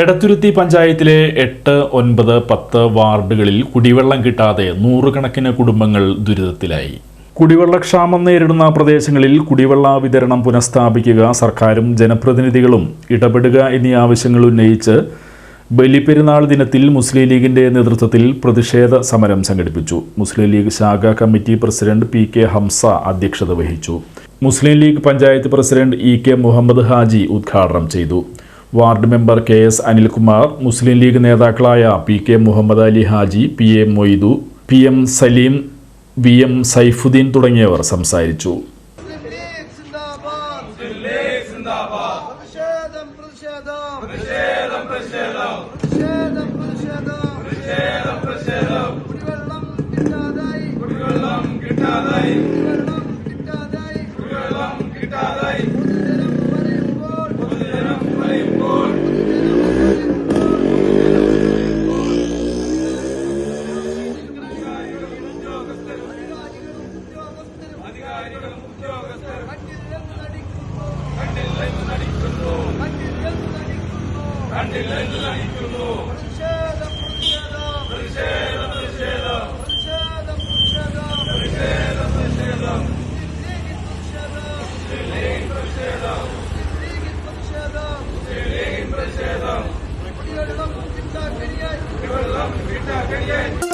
എടത്തുരുത്തി പഞ്ചായത്തിലെ എട്ട് ഒൻപത് പത്ത് വാർഡുകളിൽ കുടിവെള്ളം കിട്ടാതെ നൂറുകണക്കിന് കുടുംബങ്ങൾ ദുരിതത്തിലായി. കുടിവെള്ളക്ഷാമം നേരിടുന്ന പ്രദേശങ്ങളിൽ കുടിവെള്ള വിതരണം പുനഃസ്ഥാപിക്കുക സർക്കാരും ജനപ്രതിനിധികളും ഇടപെടുക എന്നീ ആവശ്യങ്ങൾ ഉന്നയിച്ച് ബലിപ്പെരുന്നാൾ ദിനത്തിൽ മുസ്ലിം ലീഗിന്റെ നേതൃത്വത്തിൽ പ്രതിഷേധ സമരം സംഘടിപ്പിച്ചു. മുസ്ലിം ലീഗ് ശാഖാ committee president P K Hamsa അധ്യക്ഷത വഹിച്ചു. Muslim League panchayat president E K Muhammad Haji ഉദ്ഘാടനം ചെയ്തു. Ward member K S Anilkumar Muslim League നേതാക്കളായ P K Muhammad Ali Haji P A Moidu P M Saleem V M Saifuddin തുടങ്ങിയവർ സംസാരിച്ചു. പറ്റില്ലെന്ന് നയിക്കുന്നു പ്രതിഷേധം പ്രതിഷേധം പ്രതിഷേധം പ്രതിഷേധം പ്രതിഷേധം പ്രതിഷേധം പ്രതിഷേധം വെള്ളം കിട്ടാക്കടിയായി